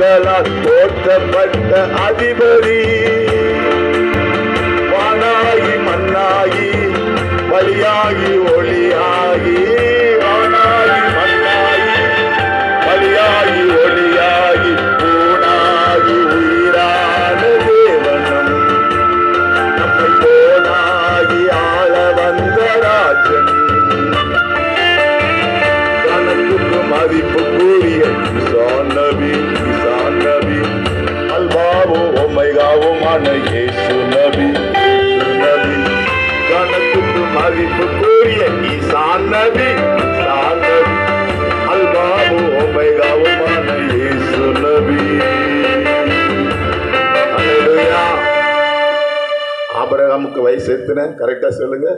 கண்களால் போற்றப்பட்ட அதிபதி. வானாகி மண்ணாகி வழியாகி ஒளியாகி. வானாகி மண்ணாகி வழியாகி ஒளியாகி ஊனாகி உயிரான தேவனம். நம்மை போனாகி ஆள வந்த ராஜன் மதிப்பு கூறிய சொன்னவின் ஒமைகாவுமான இயேசு நபி நபி. கணக்குக்கு மதிப்பு கூறிய ஈசான் நபி ஈசான் நபி. அல்பாவும் ஒமைகாவுமான இயேசு நபி. அல்லேலூயா ஆபிரகாமுக்கு வயசு எத்தனை? கரெக்டா சொல்லுங்க.